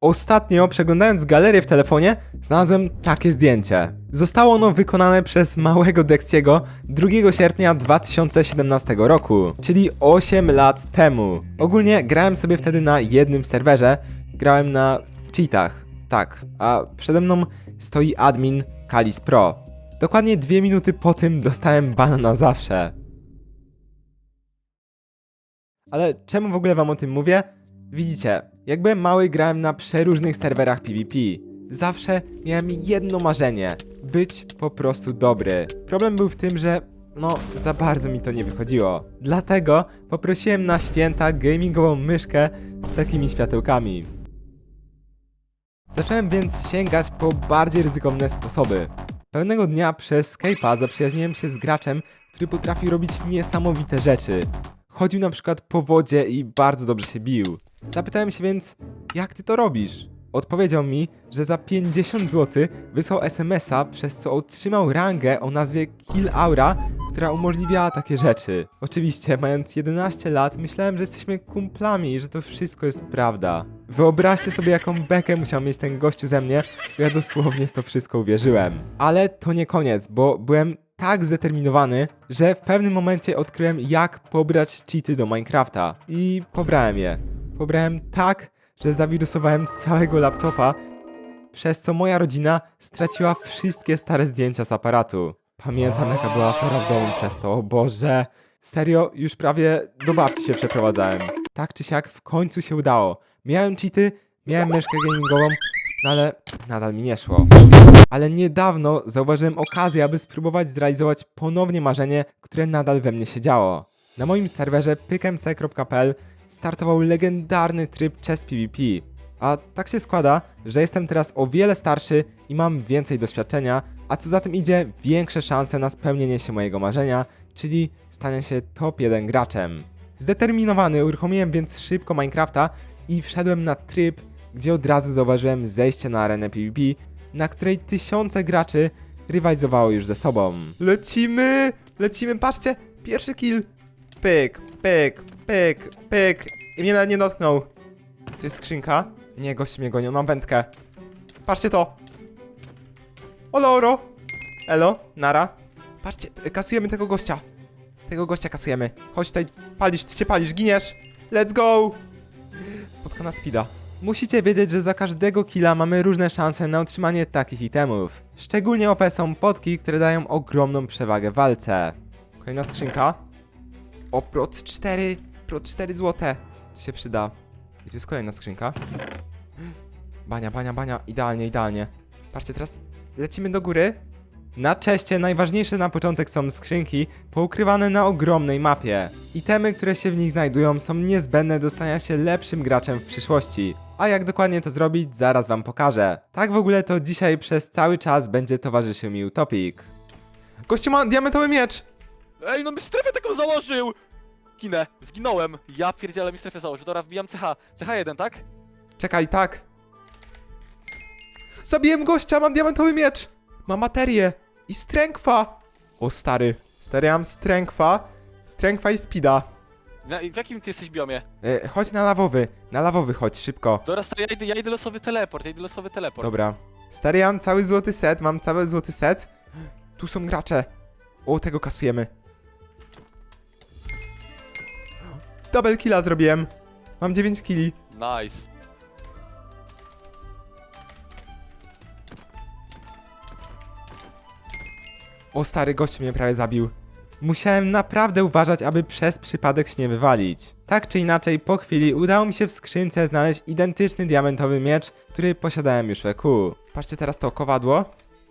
Ostatnio, przeglądając galerię w telefonie, znalazłem takie zdjęcie. Zostało ono wykonane przez małego Dexiego 2 sierpnia 2017 roku, czyli 8 lat temu. Ogólnie grałem sobie wtedy na jednym serwerze, grałem na cheatach, tak, a przede mną stoi admin Kalis Pro. Dokładnie dwie minuty po tym dostałem bana na zawsze. Ale czemu w ogóle wam o tym mówię? Widzicie, jak byłem mały grałem na przeróżnych serwerach PvP. Zawsze miałem jedno marzenie, być po prostu dobry. Problem był w tym, że no za bardzo mi to nie wychodziło. Dlatego poprosiłem na święta gamingową myszkę z takimi światełkami. Zacząłem więc sięgać po bardziej ryzykowne sposoby. Pewnego dnia przez Skype'a zaprzyjaźniłem się z graczem, który potrafił robić niesamowite rzeczy. Chodził na przykład po wodzie i bardzo dobrze się bił. Zapytałem się więc, jak ty to robisz? Odpowiedział mi, że za 50 zł wysłał SMS-a, przez co otrzymał rangę o nazwie Kill Aura, która umożliwiała takie rzeczy. Oczywiście, mając 11 lat, myślałem, że jesteśmy kumplami i że to wszystko jest prawda. Wyobraźcie sobie, jaką bekę musiał mieć ten gościu ze mnie, bo ja dosłownie w to wszystko uwierzyłem. Ale to nie koniec, bo byłem tak zdeterminowany, że w pewnym momencie odkryłem, jak pobrać cheaty do Minecrafta. I pobrałem je. Pobrałem tak, że zawirusowałem całego laptopa, przez co moja rodzina straciła wszystkie stare zdjęcia z aparatu. Pamiętam, jaka była afera w domu przez to, o Boże. Serio, już prawie do babci się przeprowadzałem. Tak czy siak, w końcu się udało. Miałem cheaty, miałem myszkę gamingową, no ale nadal mi nie szło. Ale niedawno zauważyłem okazję, aby spróbować zrealizować ponownie marzenie, które nadal we mnie siedziało. Na moim serwerze pykmc.pl startował legendarny tryb Chess PvP. A tak się składa, że jestem teraz o wiele starszy i mam więcej doświadczenia, a co za tym idzie, większe szanse na spełnienie się mojego marzenia, czyli stanie się top 1 graczem. Zdeterminowany uruchomiłem więc szybko Minecrafta i wszedłem na tryb, gdzie od razu zauważyłem zejście na arenę PvP, na której tysiące graczy rywalizowało już ze sobą. Lecimy! Lecimy, patrzcie! Pierwszy kill! Pyk, pyk, pyk, pyk. I mnie nawet nie dotknął. To jest skrzynka. Nie, gość mnie gonią, mam wędkę. Patrzcie to! Olo, oro! Elo, nara. Patrzcie, kasujemy tego gościa. Tego gościa kasujemy. Chodź tutaj, palisz, ty się palisz, giniesz! Let's go! Podka na speeda. Musicie wiedzieć, że za każdego killa mamy różne szanse na otrzymanie takich itemów. Szczególnie OP są potki, które dają ogromną przewagę w walce. Kolejna skrzynka. O, prot 4, prot 4 złote. To się przyda. I tu jest kolejna skrzynka. Bania, bania, bania. Idealnie, idealnie. Patrzcie, teraz lecimy do góry. Na czeście najważniejsze na początek są skrzynki poukrywane na ogromnej mapie. Itemy, które się w nich znajdują są niezbędne do stania się lepszym graczem w przyszłości. A jak dokładnie to zrobić, zaraz wam pokażę. Tak w ogóle to dzisiaj przez cały czas będzie towarzyszył mi Utopik. Gościu ma diamentowy miecz! Ej, no mi strefę taką założył! Kinę, zginąłem. Ja pierdzielę mi strefę założył. Dobra, wbijam CH. CH1, tak? Czekaj, tak. Zabiłem gościa, mam diamentowy miecz! Mam materię i strengtha! O stary, stary, mam strengtha, strengtha i speeda. Na, w jakim ty jesteś biomie? E, chodź na lawowy, na lawowy chodź, szybko. Dobra, stary, ja idę, ja idę losowy teleport, ja idę losowy teleport. Dobra. Stary, ja mam cały złoty set, mam cały złoty set. Tu są gracze. O, tego kasujemy. Double killa zrobiłem. Mam 9 killi. Nice. O stary, gość mnie prawie zabił. Musiałem naprawdę uważać, aby przez przypadek się nie wywalić. Tak czy inaczej, po chwili udało mi się w skrzynce znaleźć identyczny diamentowy miecz, który posiadałem już w EQ. Patrzcie teraz to kowadło.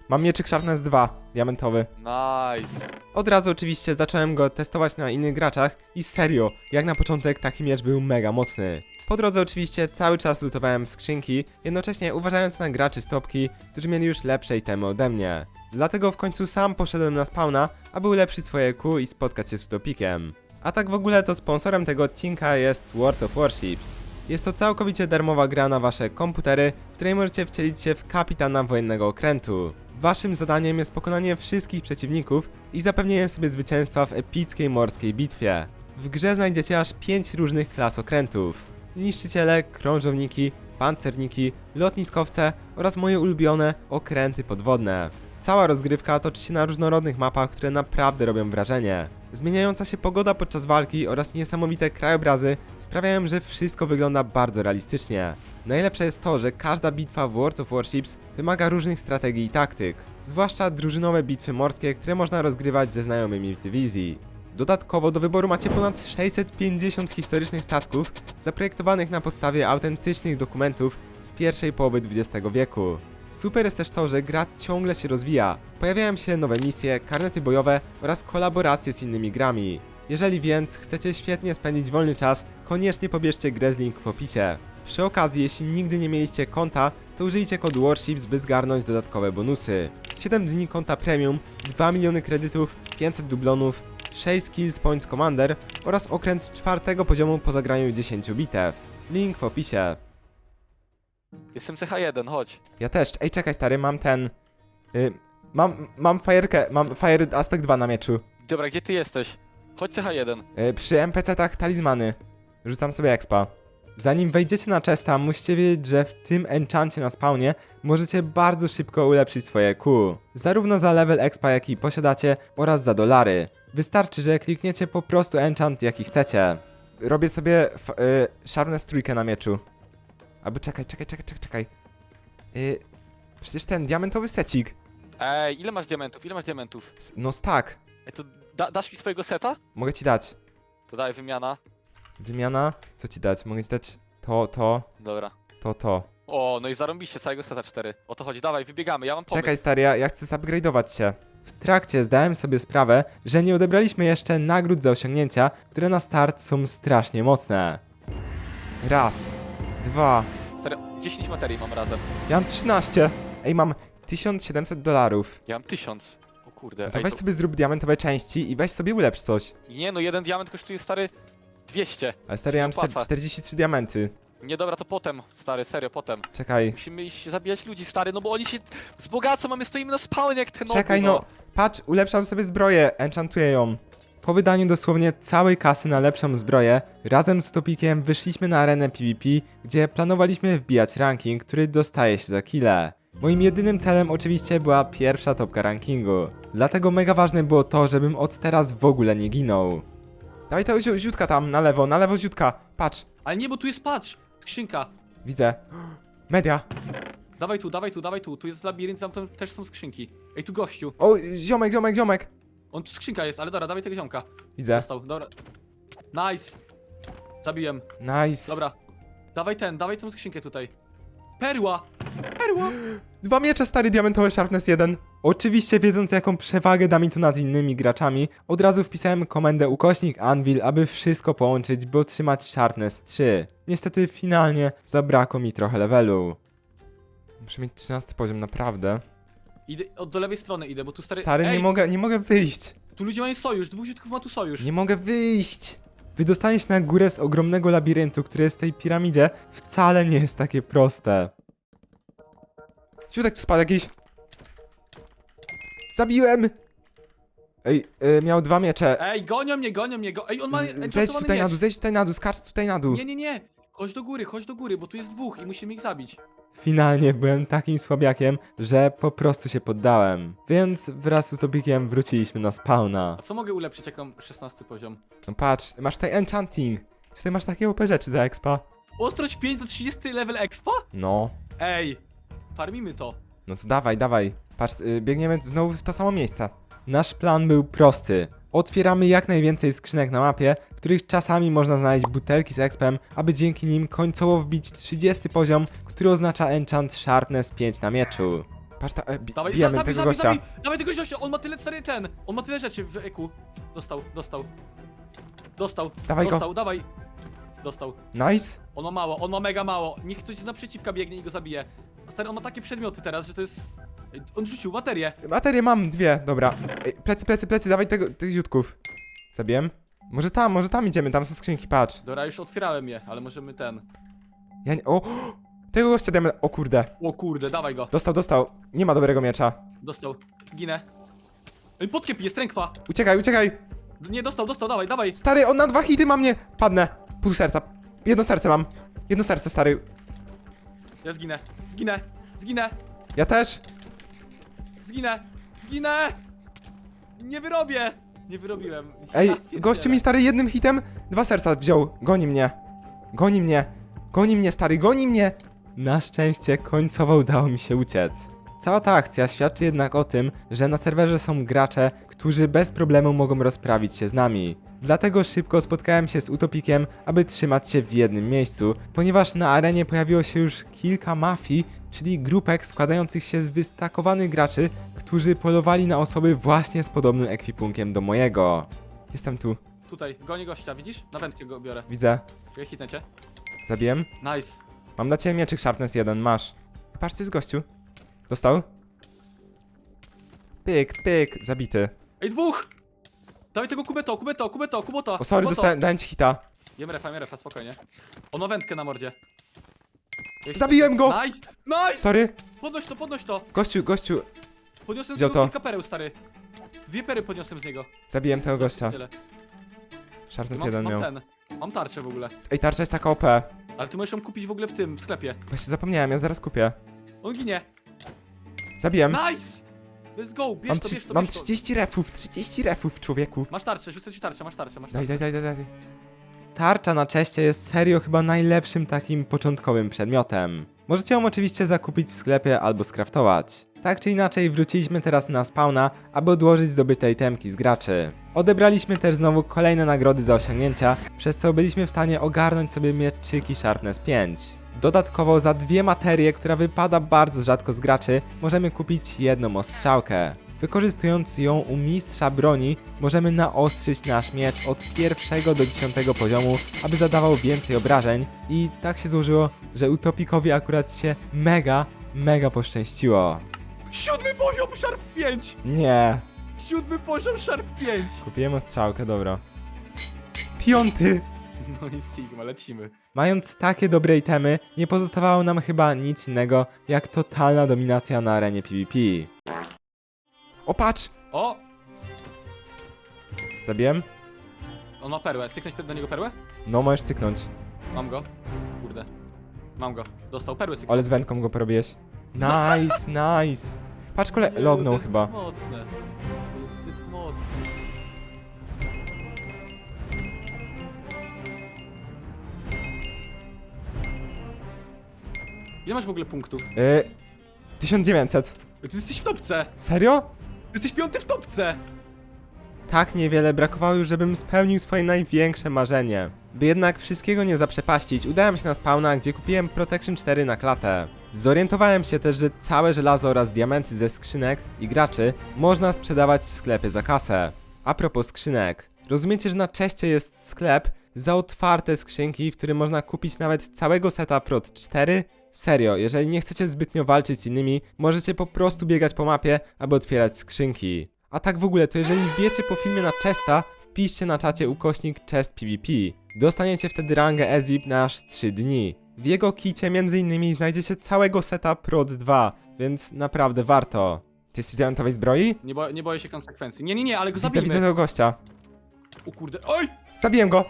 Mam mieczyk Sharpness 2, diamentowy. Nice. Od razu oczywiście zacząłem go testować na innych graczach i serio, jak na początek taki miecz był mega mocny. Po drodze oczywiście cały czas lutowałem skrzynki, jednocześnie uważając na graczy stopki, którzy mieli już lepsze itemy ode mnie. Dlatego w końcu sam poszedłem na spawna, aby ulepszyć swoje Q i spotkać się z Utopikiem. A tak w ogóle to sponsorem tego odcinka jest World of Warships. Jest to całkowicie darmowa gra na wasze komputery, w której możecie wcielić się w kapitana wojennego okrętu. Waszym zadaniem jest pokonanie wszystkich przeciwników i zapewnienie sobie zwycięstwa w epickiej morskiej bitwie. W grze znajdziecie aż 5 różnych klas okrętów. Niszczyciele, krążowniki, pancerniki, lotniskowce oraz moje ulubione okręty podwodne. Cała rozgrywka toczy się na różnorodnych mapach, które naprawdę robią wrażenie. Zmieniająca się pogoda podczas walki oraz niesamowite krajobrazy sprawiają, że wszystko wygląda bardzo realistycznie. Najlepsze jest to, że każda bitwa w World of Warships wymaga różnych strategii i taktyk, zwłaszcza drużynowe bitwy morskie, które można rozgrywać ze znajomymi w dywizji. Dodatkowo do wyboru macie ponad 650 historycznych statków zaprojektowanych na podstawie autentycznych dokumentów z pierwszej połowy XX wieku. Super jest też to, że gra ciągle się rozwija. Pojawiają się nowe misje, karnety bojowe oraz kolaboracje z innymi grami. Jeżeli więc chcecie świetnie spędzić wolny czas, koniecznie pobierzcie grę z link w opisie. Przy okazji, jeśli nigdy nie mieliście konta, to użyjcie kodu Warships, by zgarnąć dodatkowe bonusy. 7 dni konta premium, 2 miliony kredytów, 500 dublonów, 6 skills points commander oraz okręt czwartego poziomu po zagraniu 10 bitew. Link w opisie. Jestem CH1, chodź. Ja też. Ej, czekaj stary, mam ten... Y, mam, mam fajerkę, mam Fire Aspect 2 na mieczu. Dobra, gdzie ty jesteś? Chodź CH1. Y, przy NPC-tach talizmany. Rzucam sobie expa. Zanim wejdziecie na chesta, musicie wiedzieć, że w tym enchancie na spawnie możecie bardzo szybko ulepszyć swoje Q. Zarówno za level expa, jaki posiadacie, oraz za dolary. Wystarczy, że klikniecie po prostu enchant, jaki chcecie. Robię sobie y, sharpness trójkę na mieczu. Albo czekaj, czekaj, czekaj, czekaj, czekaj. Y, przecież ten diamentowy secik. Ej, ile masz diamentów? Ile masz diamentów? S- No tak, Ej, to da, dasz mi swojego seta? mogę ci dać. To daj, wymiana. Wymiana? Co ci dać? Mogę ci dać to, to, Dobra. to, to. O, no i zarąbiście całego seta 4. O to chodzi, dawaj, wybiegamy, ja mam pomysł. Czekaj stary, ja, ja chcę zupgrade'ować się. W trakcie zdałem sobie sprawę, że nie odebraliśmy jeszcze nagród za osiągnięcia, które na start są strasznie mocne. Raz, dwa, Serio, 10 materii mam razem. ja mam 13. Ej, mam 1700 dolarów. Ja mam 1000. O kurde. No to Ej, weź sobie zrób diamentowe części i weź sobie ulepsz coś. Nie no, jeden diament kosztuje stary 200. Ale stary, ja mam Opłaca. 4, 43 diamenty. Nie dobra, to potem, stary, serio, potem. Czekaj, Musimy iść zabijać ludzi, stary, no bo oni się wzbogacą, a my stoimy na spawnie jak te nogi, czekaj no. Patrz, ulepszam sobie zbroję, enchantuję ją. Po wydaniu dosłownie całej kasy na lepszą zbroję, razem z Topikiem wyszliśmy na arenę PvP, gdzie planowaliśmy wbijać ranking, który dostaje się za kile. Moim jedynym celem oczywiście była pierwsza topka rankingu. Dlatego mega ważne było to, żebym od teraz w ogóle nie ginął. Dawaj to ziu- ziutka tam, na lewo, na lewo ziutka. Patrz, Ale nie, bo tu jest patrz! Skrzynka. widzę. Media. Dawaj tu, dawaj tu, dawaj tu. Tu jest labirynt, tam, tam też są skrzynki. Ej, tu gościu. O, ziomek, ziomek, ziomek. On tu skrzynka jest, ale dobra, dawaj tego ziomka. Widzę. Dostał, dobra. Nice. Zabiłem. Nice. Dobra. Dawaj ten, dawaj tą skrzynkę tutaj. Perła! Perła! Dwa miecze stary diamentowy Sharpness 1. Oczywiście wiedząc jaką przewagę da mi to nad innymi graczami, od razu wpisałem komendę ukośnik Anvil, aby wszystko połączyć, by otrzymać Sharpness 3. Niestety finalnie zabrakło mi trochę levelu. Muszę mieć 13 poziom, naprawdę. Idę, od do lewej strony idę, bo tu stary... Stary, Ej, nie mogę, nie mogę wyjść. Tu ludzie mają sojusz, dwóch ziutków ma tu sojusz. Nie mogę wyjść. Wydostanie się na górę z ogromnego labiryntu, który jest w tej piramidzie, wcale nie jest takie proste. Ciutek tu spadł jakiś. Zabiłem! Ej, y, miał dwa miecze. Ej, gonią mnie, gonią mnie, go... Ej, on ma... Z- Zejdź tutaj na dół, zejdź tutaj na dół, skacz tutaj na dół. Nie, nie, nie. Chodź do góry, chodź do góry, bo tu jest dwóch i musimy ich zabić. Finalnie byłem takim słabiakiem, że po prostu się poddałem. Więc wraz z Utopikiem wróciliśmy na spawna. A co mogę ulepszyć, jak mam 16 poziom? No patrz, masz tutaj enchanting. Tutaj masz takie OP rzeczy za expa. Ostrość 5 za 30 level expa? No. Ej, farmimy to. No to dawaj, dawaj. Patrz, y, biegniemy znowu w to samo miejsce. Nasz plan był prosty. Otwieramy jak najwięcej skrzynek na mapie, w których czasami można znaleźć butelki z expem, aby dzięki nim końcowo wbić 30 poziom, który oznacza enchant Sharpness 5 na mieczu. Patrz, ta, e, bi- Dawaj, bijemy zabij, tego zabij, gościa. zabij, dawaj tego gościa, on ma tyle stary ten, on ma tyle rzeczy w eku. Dostał, dostał. Dostał, Dawaj go. dostał, dawaj. Dostał. Nice. On ma mało, on ma mega mało. Niech ktoś z naprzeciwka biegnie i go zabije. A stary, on ma takie przedmioty teraz, że to jest... On rzucił baterię. Materię mam, dwie, dobra. Ej, plecy, plecy, plecy, dawaj tego, tych ziutków. Zabiłem? Może tam, może tam idziemy, tam są skrzynki, patrz. Dobra, już otwierałem je, ale możemy ten. Ja nie, o, tego gościa dajmy, o kurde. O kurde, dawaj go. Dostał, dostał, nie ma dobrego miecza. Dostał. Ginę. Ej, podkiep jest rękwa. Uciekaj, uciekaj. Nie, dostał, dostał, dawaj, dawaj. Stary, on na dwa hity ma mnie. Padnę. Pół serca. Jedno serce mam. Jedno serce, stary. Ja zginę, zginę, zginę, Ja też. Zginę, zginę! Nie wyrobię! Nie wyrobiłem. Ej, Ja pierdzielę. gościu mi stary jednym hitem dwa serca wziął. Goni mnie. Goni mnie. Goni mnie, stary, goni mnie. Na szczęście końcowo udało mi się uciec. Cała ta akcja świadczy jednak o tym, że na serwerze są gracze, którzy bez problemu mogą rozprawić się z nami. Dlatego szybko spotkałem się z Utopikiem, aby trzymać się w jednym miejscu, ponieważ na arenie pojawiło się już kilka mafii, czyli grupek składających się z wystakowanych graczy, którzy polowali na osoby właśnie z podobnym ekwipunkiem do mojego. Jestem tu, Tutaj, goni gościa, widzisz? Na wędkę go biorę. widzę. Ja hitnę cię. Zabiłem. Nice. Mam dla ciebie mieczyk Sharpness 1, masz. Patrz, to jest gościu. Dostał? Pyk, pyk, zabity. Ej, dwóch! Dawaj tego kubeto, kubeto, kubeto, kuboto. O, sorry, kuboto. dostałem, dałem ci hita. Jem refa, jem refa, spokojnie. On ma wędkę na mordzie. Zabiłem go! Nice! Nice! Sorry, Podnoś to, podnoś to. gościu, gościu, Podniosłem z Wziął niego to. kilka pereł, stary. Dwie pery podniosłem z niego. zabiłem tego gościa. Tyle. Sharpness Mam, 1 mam miał. ten. Mam tarczę w ogóle. Ej, tarcza jest taka OP. Ale ty możesz ją kupić w ogóle w tym, w sklepie. Właśnie zapomniałem, ja zaraz kupię. On ginie. Zabiłem. Nice! Let's go, bierz Mam, to, bierz to, mam bierz to. 30 refów, 30 refów, człowieku. Masz tarczę, rzucę ci tarczę, masz tarczę, masz Daj, tarczę. daj, daj, daj, daj. Tarcza na czeście jest serio chyba najlepszym takim początkowym przedmiotem. Możecie ją oczywiście zakupić w sklepie albo skraftować. Tak czy inaczej wróciliśmy teraz na spawna, aby odłożyć zdobyte itemki z graczy. Odebraliśmy też znowu kolejne nagrody za osiągnięcia, przez co byliśmy w stanie ogarnąć sobie mieczyki Sharpness 5. Dodatkowo za dwie materie, która wypada bardzo rzadko z graczy, możemy kupić jedną ostrzałkę. Wykorzystując ją u mistrza broni, możemy naostrzyć nasz miecz od pierwszego do dziesiątego poziomu, aby zadawał więcej obrażeń i tak się złożyło, że Utopikowi akurat się mega, mega poszczęściło. Siódmy poziom, Sharp 5! Nie, Siódmy poziom, Sharp 5! kupiłem ostrzałkę, dobra. Piąty! No i Sigma, lecimy. Mając takie dobre itemy, nie pozostawało nam chyba nic innego, jak totalna dominacja na arenie PvP. O patrz! O! Zabiłem? On ma perłę. Cyknąć do niego perłę? No, możesz cyknąć. Mam go. Kurde. Mam go. Dostał perłę cyknąć. Ale z wędką go porobiłeś. Nice, nice. Patrz, kole... lognął chyba. Mocne. Ile masz w ogóle punktów? Y... 1900. Ty jesteś w topce! Serio? Ty jesteś piąty w topce! Tak niewiele brakowało już, żebym spełnił swoje największe marzenie. By jednak wszystkiego nie zaprzepaścić, udałem się na spawna, gdzie kupiłem Protection 4 na klatę. Zorientowałem się też, że całe żelazo oraz diamenty ze skrzynek i graczy można sprzedawać w sklepie za kasę. A propos skrzynek. Rozumiecie, że na czeście jest sklep za otwarte skrzynki, w którym można kupić nawet całego seta Prot 4? Serio, jeżeli nie chcecie zbytnio walczyć z innymi, możecie po prostu biegać po mapie, aby otwierać skrzynki. A tak w ogóle, to jeżeli wbijecie po filmie na Chesta, wpiszcie na czacie ukośnik Chest PvP. Dostaniecie wtedy rangę SVIP na aż 3 dni. W jego kicie m.in. znajdziecie całego seta Prot 2, więc naprawdę warto. Ty jesteś diamentowej zbroi? Nie, bo, nie boję się konsekwencji. Nie, nie, nie, ale go Widzę, widzę zabijmy. tego gościa. O kurde. Oj! Zabiłem go!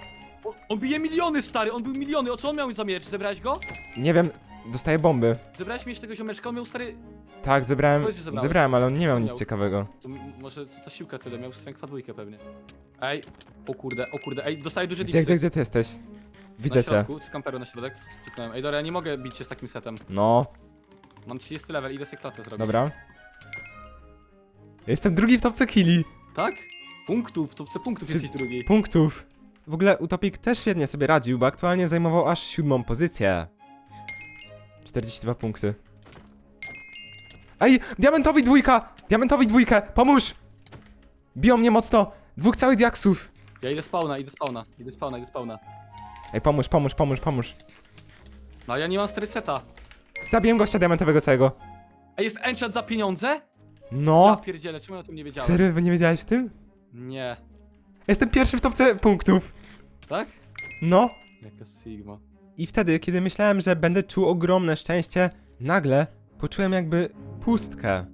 On bije miliony, stary, on był miliony. O co on miał za miecz? Zebrałeś go? Nie wiem, dostaję bomby. Zebrałeś miecz tego ziomeczka? On miał stary... Tak, zebrałem, Powiedz, że zebrałeś. zebrałem, ale on nie miał nic miał? ciekawego. To, może to, to siłka tyle, miał strękwa dwójkę pewnie. Ej, o kurde, o kurde, ej, dostaję duże Gdzie, dipsy. gdzie, gdzie ty jesteś? Widzę na cię. środku, cykam perłę na środek, cyknąłem. Ej, dobra, ja nie mogę bić się z takim setem. No, Mam 30 level, idę sobie klatę zrobić. dobra. Jestem drugi w topce killi. Tak? Punktów, w topce punktów Czy- jesteś drugi. punktów. W ogóle Utopik też świetnie sobie radził, bo aktualnie zajmował aż siódmą pozycję. 42 punkty. Ej, diamentowi dwójka! Diamentowi dwójkę, pomóż! Biją mnie mocno! Dwóch całych diaksów! Ja idę spawna, idę spawna, idę spawna, idę spawna. Ej, pomóż, pomóż, pomóż, pomóż. No ja nie mam stary seta. Zabiłem gościa diamentowego całego. A jest enchant za pieniądze? Ja No! pierdzielę, czemu ja o tym nie wiedziałem? Serio, wy nie wiedziałeś w tym? Nie. Jestem pierwszy w topce punktów. Tak? No. Jaka sigma. I wtedy, kiedy myślałem, że będę czuł ogromne szczęście, nagle poczułem jakby pustkę.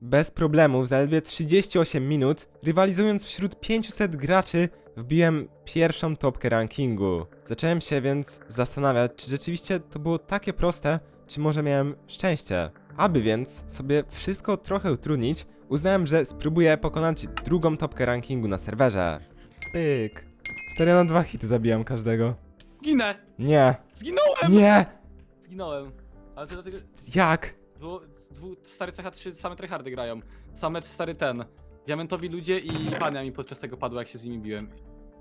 Bez problemu, w zaledwie 38 minut, rywalizując wśród 500 graczy, wbiłem pierwszą topkę rankingu. Zacząłem się więc zastanawiać, czy rzeczywiście to było takie proste, czy może miałem szczęście. Aby więc sobie wszystko trochę utrudnić, uznałem, że spróbuję pokonać drugą topkę rankingu na serwerze. Pyk. 4 na 2 hity zabijam każdego. Ginę! Nie, Zginąłem! nie! Zginąłem. Ale to dlatego... Jak? Bo dwu, stary CH3 same tryhardy grają. Same stary ten. Diamentowi ludzie i pania mi podczas tego padło, jak się z nimi biłem.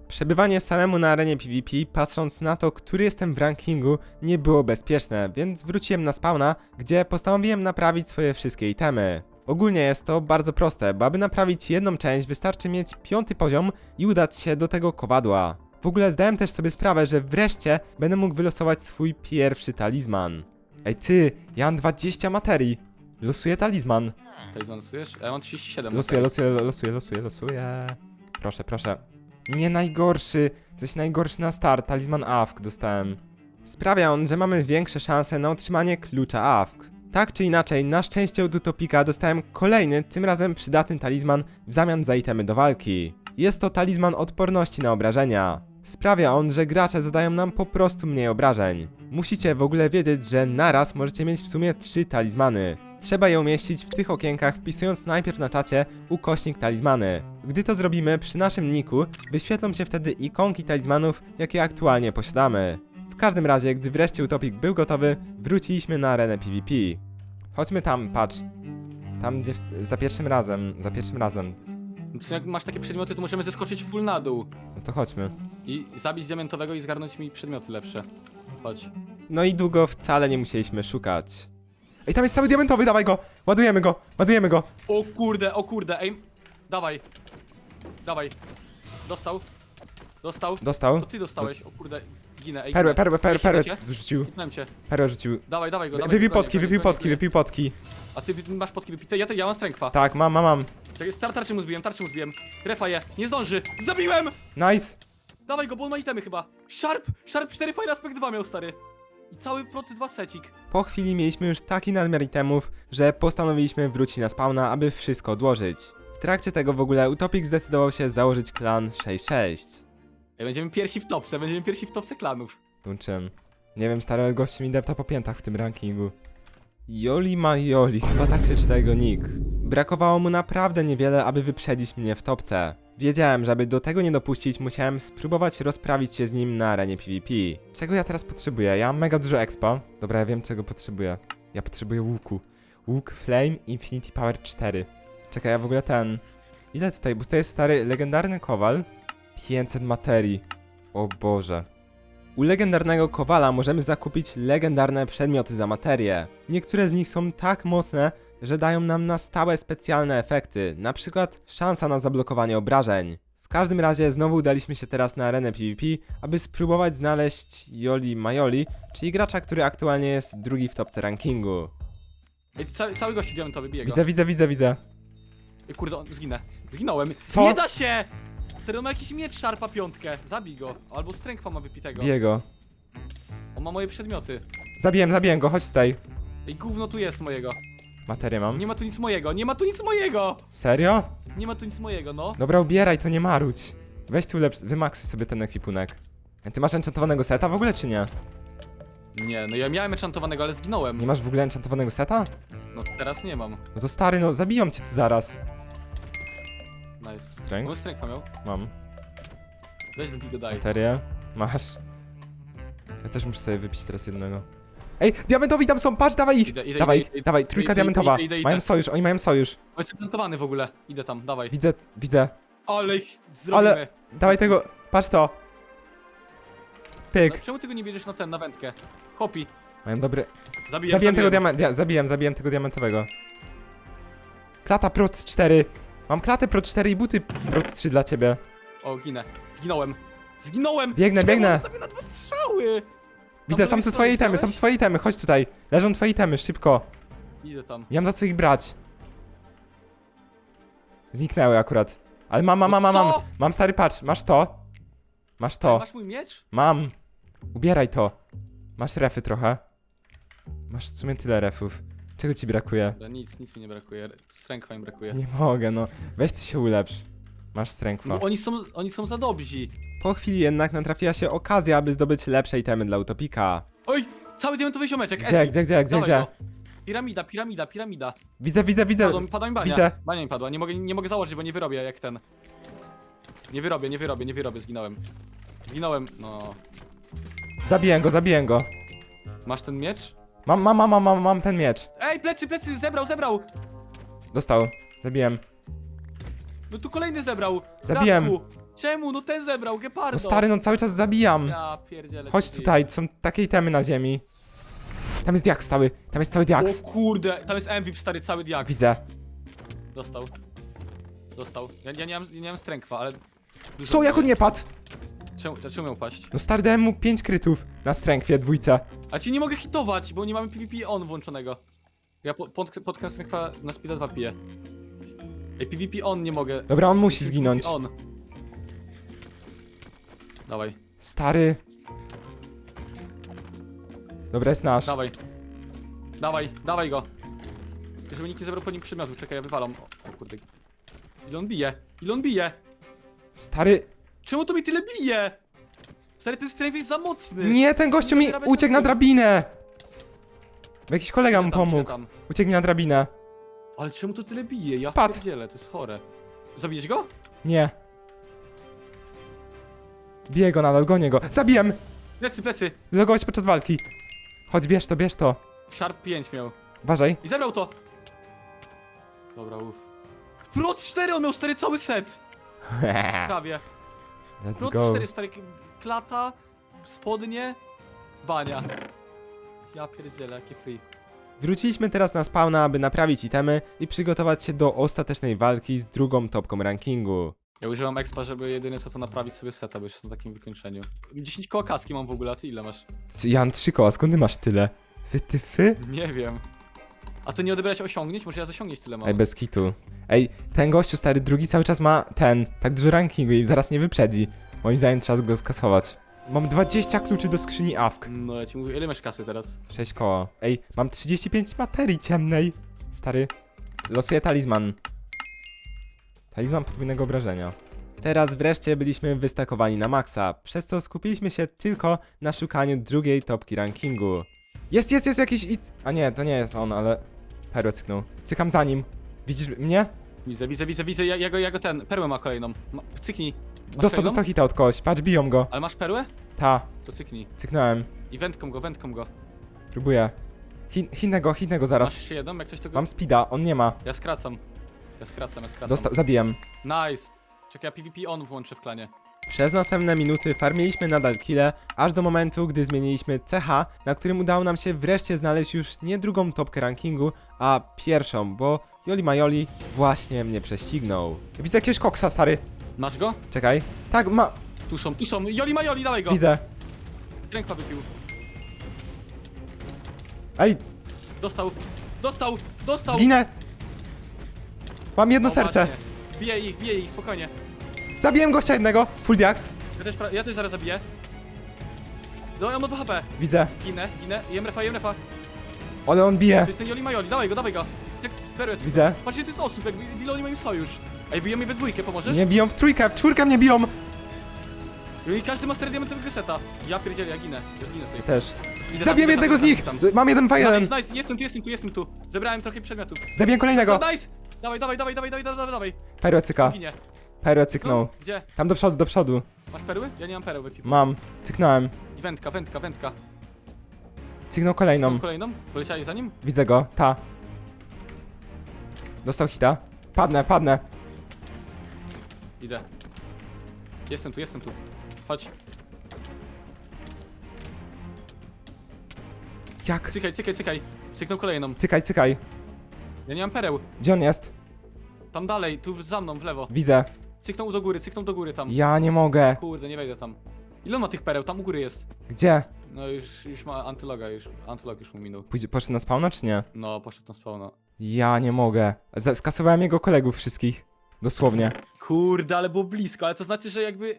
Przebywanie samemu na arenie PvP, patrząc na to, który jestem w rankingu, nie było bezpieczne, więc wróciłem na spawna, gdzie postanowiłem naprawić swoje wszystkie itemy. Ogólnie jest to bardzo proste, bo aby naprawić jedną część wystarczy mieć piąty poziom i udać się do tego kowadła. W ogóle zdałem też sobie sprawę, że wreszcie będę mógł wylosować swój pierwszy talizman. Ej ty, ja mam 20 materii. Losuję talizman. Tutaj zlansujesz? Ja mam 37. Losuję, losuję, losuję, losuję, losuję. Proszę, proszę. Nie najgorszy. Coś najgorszy na start. Talizman AFK dostałem. Sprawia on, że mamy większe szanse na otrzymanie klucza AFK. Tak czy inaczej, na szczęście od Utopika dostałem kolejny, tym razem przydatny talizman w zamian za itemy do walki. Jest to talizman odporności na obrażenia. Sprawia on, że gracze zadają nam po prostu mniej obrażeń. Musicie w ogóle wiedzieć, że naraz możecie mieć w sumie trzy talizmany. Trzeba je umieścić w tych okienkach, wpisując najpierw na czacie ukośnik talizmany. Gdy to zrobimy, przy naszym niku wyświetlą się wtedy ikonki talizmanów, jakie aktualnie posiadamy. W każdym razie, gdy wreszcie Utopik był gotowy, wróciliśmy na arenę PvP. Chodźmy tam, patrz. Tam gdzie w, za pierwszym razem, za pierwszym razem. Jak masz takie przedmioty, to możemy zeskoczyć full na dół. No to chodźmy. I zabić diamentowego i zgarnąć mi przedmioty lepsze. Chodź. No i długo wcale nie musieliśmy szukać. Ej, tam jest cały diamentowy, dawaj go! Ładujemy go, ładujemy go! O kurde, o kurde, ej. Dawaj. Dawaj. Dostał. Dostał. Dostał. To ty dostałeś, o kurde. Ginę, ej. Perłę, ginę. perłę, perłę, perłę. Rzucił. Cię. Perłę rzucił. Dawaj, dawaj go, dawaj Wypił gonię, potki, gonię, wypił gonię, potki, gonię. wypił potki. A ty masz potki wypite? Ja, te, ja mam strękwa. Tak, mam, mam, mam. Czekaj, tar tarczy mu zbiłem, tarczy mu zbiłem. Trefa je, nie zdąży. Zabiłem! Nice. Dawaj go, bo on ma itemy chyba. Sharp, Sharp 4 Fire Aspect 2 miał stary. I cały proty 2 secik. Po chwili mieliśmy już taki nadmiar itemów, że postanowiliśmy wrócić na spawna, aby wszystko odłożyć. W trakcie tego w ogóle Utopik zdecydował się założyć klan 66. Ej, będziemy pierwsi w topce, będziemy pierwsi w topce klanów. Czym? Nie wiem, stary, ale gość mi depta po piętach w tym rankingu. Joli ma Joli, chyba tak się czyta jego nick. Brakowało mu naprawdę niewiele, aby wyprzedzić mnie w topce. Wiedziałem, że aby do tego nie dopuścić, musiałem spróbować rozprawić się z nim na arenie PvP. Czego ja teraz potrzebuję? Ja mam mega dużo expa. Dobra, ja wiem czego potrzebuję. Ja potrzebuję łuku. Łuk Flame Infinity Power 4. Czekaj, ja w ogóle ten... Ile tutaj? Bo to jest stary legendarny kowal. 500 materii. O Boże. U legendarnego kowala możemy zakupić legendarne przedmioty za materię. Niektóre z nich są tak mocne, że dają nam na stałe specjalne efekty, na przykład szansa na zablokowanie obrażeń. W każdym razie znowu udaliśmy się teraz na arenę PvP, aby spróbować znaleźć Joli Majoli, czyli gracza, który aktualnie jest drugi w topce rankingu. Ej, cały, cały gości diamentowy bije go. Widzę, widzę, widzę, widzę. Ej, kurde, on, zginę. Zginąłem. Co? Nie da się! On ma jakiś miecz szarpa piątkę. Zabij go. Albo strękwa ma wypitego. Biję go. On ma moje przedmioty. Zabiłem, zabiłem go, chodź tutaj. Ej, gówno tu jest mojego. Materię mam. Nie ma tu nic mojego, nie ma tu nic mojego! Serio? Nie ma tu nic mojego, no. Dobra, ubieraj, to nie marudź. Weź tu lepszy, wymaksuj sobie ten ekwipunek. Ty masz enchantowanego seta w ogóle, czy nie? Nie, no ja miałem enchantowanego, ale zginąłem. Nie masz w ogóle enchantowanego seta? No teraz nie mam. No to stary, no zabiją cię tu zaraz. Nice. Strength? On strength miał. Mam. Weź do go daj. Materię? Masz. Ja też muszę sobie wypić teraz jednego. Ej, diamentowi tam są, patrz, dawaj ich! Idę, idę, dawaj, idę, idę, dawaj, idę, trójka idę, diamentowa. idę, idę, idę. Mają sojusz, oni mają sojusz. On jest enchantowany w ogóle. Idę tam, dawaj. Widzę, widzę. Ale ich zrobimy. Dawaj tego, patrz to. No, Pyk. czemu ty go nie bierzesz na ten, na wędkę? Hopi. Mają dobry... Zabiję, Zabiłem tego diament... Dia zabiłem, zabiłem tego diamentowego. Klata prot 4. Mam klatę prot 4 i buty prot 3 dla ciebie. O, ginę. Zginąłem. Zginąłem! Biegnę, Czemu biegnę. on zabił na dwa strzały! Widzę, były tu twoje itemy, są widziałeś? twoje itemy, chodź tutaj. Leżą twoje itemy, szybko. Idę tam. Nie mam za co ich brać. Zniknęły akurat. Ale mam, mam, mam, mam, mam. Co? Mam stary patrz, masz to. Masz to. Masz mój miecz? Mam. Ubieraj to. Masz refy trochę. Masz w sumie tyle refów. Czego ci brakuje? No, nic, nic mi nie brakuje. Strength'a mi brakuje. Nie mogę, no. Weź ty się ulepsz. Masz No, strength'a. oni są, oni są za dobrzy. Po chwili jednak natrafiła się okazja, aby zdobyć lepsze itemy dla Utopika. Oj! Cały diamentowy ziomeczek, Gdzie, Efi. gdzie, gdzie, gdzie, Dawaj gdzie? go. Piramida, piramida, piramida. Widzę, widzę, widzę. Padła, mi- padła mi bania. Widzę. Bania mi padła, nie mogę, nie mogę założyć, bo nie wyrobię jak ten. Nie wyrobię, nie wyrobię, nie wyrobię, zginąłem. Zginąłem, no. Zabiję go, zabiję go. Masz ten miecz? Mam, mam, mam, mam, mam, mam ten miecz. Ej, plecy, plecy, zebrał, zebrał! Dostał. Zabiłem. No tu kolejny zebrał. Zabiłem. Radku. Czemu? No ten zebrał, Gepardo. No stary, no cały czas zabijam. Ja pierdzielę. Chodź ty. tutaj, są takie itemy na ziemi. Tam jest diaks cały, tam jest cały diaks. O kurde, tam jest MVP stary, cały diak. Widzę. Dostał. Dostał. Ja, ja nie mam, nie mam strękwa, ale... Co, jak on nie padł? Czemu, czemu miał paść? No stary, dałem mu 5 krytów na strękwie, dwójce. A ci nie mogę hitować, bo nie mamy PvP on włączonego. Ja po, pod, pod strękwa na speeda 2 piję. Ej, PvP on nie mogę. Dobra, on musi PvP zginąć. On. Dawaj, Stary. Dobra, jest nasz. dawaj. Dawaj, dawaj go. Żeby nikt nie zebrał po nim przedmiotów, czekaj, ja wywalam. O, o kurde. Ile on bije? Ile on bije? Stary. Czemu to mi tyle bije? Stary, ten strength jest za mocny. Nie, ten gościu mi uciekł na tam. drabinę. Jakiś kolega Ile mu tam, ile pomógł. tam? Uciekł mi na drabinę. Ale czemu to tyle bije? Ja Spadł. pierdzielę, to jest chore. Zabijeś go? Nie. Biję go nadal, gonię go. Zabiłem! Plecy, plecy. Logować podczas walki. Chodź, bierz to, bierz to. Sharp 5 miał. Uważaj. I zebrał to! Dobra, uff. Prot 4, on miał stary cały set! Prawie. Let's Prot go. 4, stary, k- klata, spodnie, bania. Ja pierdzielę, jakie free. Wróciliśmy teraz na spawna, aby naprawić itemy i przygotować się do ostatecznej walki z drugą topką rankingu. Ja używam expa, żeby jedyne co to naprawić sobie seta, bo już jest na takim wykończeniu. 10 koła kaski mam w ogóle, a ty ile masz? C- Jan, trzy koła, skąd ty masz tyle? Wytyfy? Nie wiem. A ty nie odebrałeś osiągnięć? Może ja z osiągnięć tyle mam. Ej, bez kitu. Ej, ten gościu stary drugi cały czas ma ten, tak dużo rankingu i zaraz nie wyprzedzi. Moim zdaniem trzeba go skasować. Mam 20 kluczy do skrzyni AFK. No ja ci mówię, ile masz kasy teraz? 6 koła. Ej, mam 35 materii ciemnej. Stary. Losuję talizman. Talizman podwójnego obrażenia. Teraz wreszcie byliśmy wystakowani na maksa, przez co skupiliśmy się tylko na szukaniu drugiej topki rankingu. Jest, jest, jest jakiś it... A nie, to nie jest on, ale... Perłę cyknął. Cykam za nim. Widzisz mnie? Widzę, widzę, widzę, widzę, ja, ja, go, ja go ten, perłę ma kolejną. Ma, cyknij. Masz Dostał, kolejną? dostał hita od kogoś. Patrz, biją go. Ale masz perłę? Ta, To cyknij. cyknąłem. I wędką go, wędką go. Próbuję. Hin, hinę go, hinę go zaraz. Masz jeszcze jedną, jak coś to go... Mam speeda, on nie ma. Ja skracam. Ja skracam, ja skracam. Dostał, zabiłem. Nice. Czekaj, ja PvP on włączę w klanie. Przez następne minuty farmiliśmy nadal kile, aż do momentu, gdy zmieniliśmy CH, na którym udało nam się wreszcie znaleźć już nie drugą topkę rankingu, a pierwszą, bo Joli Majoli właśnie mnie prześcignął. Widzę jakiegoś koksa, stary. Masz go? Czekaj. Tak, ma... Tu są, tu są. Joli ma Joli, dawaj go. Widzę. Strękwa wypił. Ej, Dostał. Dostał, dostał. zginę! Mam jedno O, serce. Bije ich, bije ich, spokojnie. Zabiłem gościa jednego. Full diax. Ja też, pra- ja też zaraz zabiję. No, on ma 2 HP. Widzę. Ginę, ginę. Jem refa, jem refa. Ale on To bije. jest ten Joli Majoli, dawaj go, dawaj go. Jak perłę. Widzę. Patrzcie, to jest osób, jak ile oni mają sojusz. Ej, biją mnie we dwójkę, pomożesz? Nie biją w trójkę, w czwórkę mnie biją. I każdy ma stary diamentowego seta. Ja pierdzielę, ja ginę. Ja zginę tutaj. Też. Idę Zabiłem idę jednego z nich. tam. Mam jeden, dwa, jeden. Nice, nice, jestem tu, jestem tu, jestem tu. Zebrałem trochę przedmiotów. Zabiłem kolejnego. No, nice! Dawaj, dawaj, dawaj, dawaj, dawaj, dawaj, dawaj. Perłę cyka. Ginie. Perłę cyknął. No, gdzie? Tam do przodu, do przodu. Masz perły? Ja nie mam pereł w ekipie. Mam. Cyknąłem. I wędka, wędka, wędka. Cyknął kolejną. Tą kolejną? Poleciałeś za nim? Widzę go. Ta. Dostał hita. Padnę, padnę. Idę. Jestem tu, jestem tu. Chodź. Jak? Cykaj, cykaj, cykaj. Cyknął kolejną. Cykaj, cykaj. Ja nie mam pereł. Gdzie on jest? Tam dalej, tu za mną, w lewo. Widzę. Cyknął do góry, cyknął do góry tam. Ja nie mogę. Kurde, nie wejdę tam. Ile on ma tych pereł? Tam u góry jest. Gdzie? No już, już ma antyloga, już. Antylog już mu minął. Pójdzie, poszedł na spawna czy nie? No, poszedł na spawna. Ja nie mogę. Z skasowałem jego kolegów wszystkich. Dosłownie. Kurde, ale było blisko, ale to znaczy, że jakby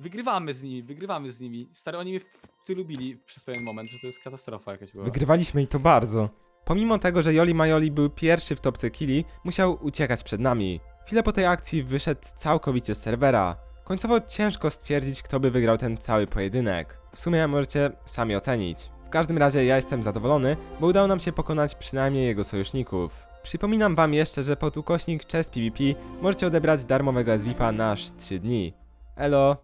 wygrywamy z nimi, wygrywamy z nimi. Stary, oni mnie w ty lubili przez pewien moment, że to jest katastrofa jakaś była. Wygrywaliśmy i to bardzo. Pomimo tego, że Joli Majoli był pierwszy w topce killi, musiał uciekać przed nami. Chwilę po tej akcji wyszedł całkowicie z serwera. Końcowo ciężko stwierdzić, kto by wygrał ten cały pojedynek. W sumie możecie sami ocenić. W każdym razie ja jestem zadowolony, bo udało nam się pokonać przynajmniej jego sojuszników. Przypominam wam jeszcze, że pod ukośnik chess PvP możecie odebrać darmowego SVIP-a na aż 3 dni. Elo!